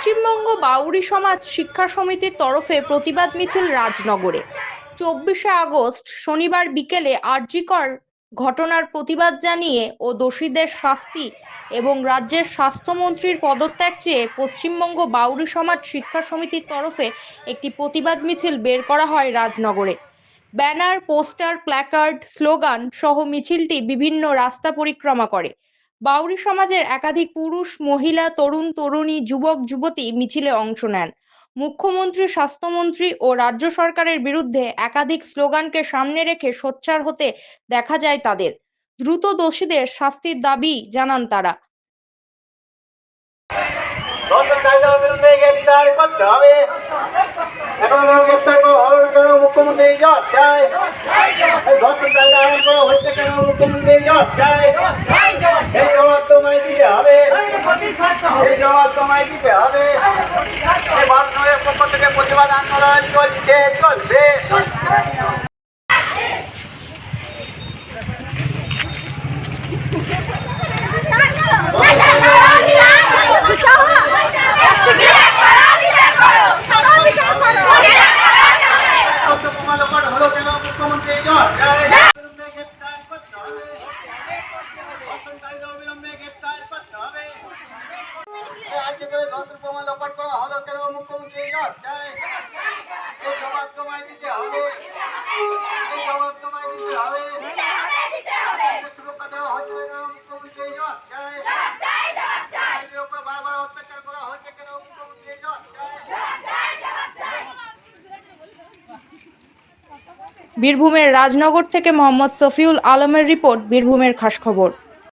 পশ্চিমবঙ্গ বাউরি সমাজ শিক্ষা সমিতির তরফে প্রতিবাদ মিছিল রাজনগরে। চব্বিশে আগস্ট, শনিবার বিকেলে আরজিকর ঘটনার প্রতিবাদ জানিয়ে ও দোষীদের শাস্তি এবং রাজ্যের স্বাস্থ্যমন্ত্রীর পদত্যাগ চেয়ে পশ্চিমবঙ্গ বাউরি সমাজ শিক্ষা সমিতির তরফে একটি প্রতিবাদ মিছিল বের করা হয় রাজনগরে। ব্যানার, পোস্টার, প্ল্যাকার্ড, স্লোগান সহ মিছিলটি বিভিন্ন রাস্তা পরিক্রমা করে। বাউরি সমাজের একাধিক পুরুষ, মহিলা, তরুণ, তরুণী, যুবক, যুবতী মিছিলে অংশ নেন। মুখ্যমন্ত্রী, স্বাস্থ্যমন্ত্রী ও রাজ্য সরকারের বিরুদ্ধে একাধিক স্লোগানকে সামনে রেখে সোচ্চার হতে দেখা যায় তাদের। দ্রুত দোষীদের শাস্তির দাবি জানান তারা। কায়দার সেই জবাব তোমায় দিতে এই থেকে প্রতিবাদ আন্দোলন চলছে চলছে মুখ্যমন্ত্রী বীরভূমের রাজনগর থেকে মোহাম্মদ সফিউল আলমের রিপোর্ট বীরভূমের খাস খবর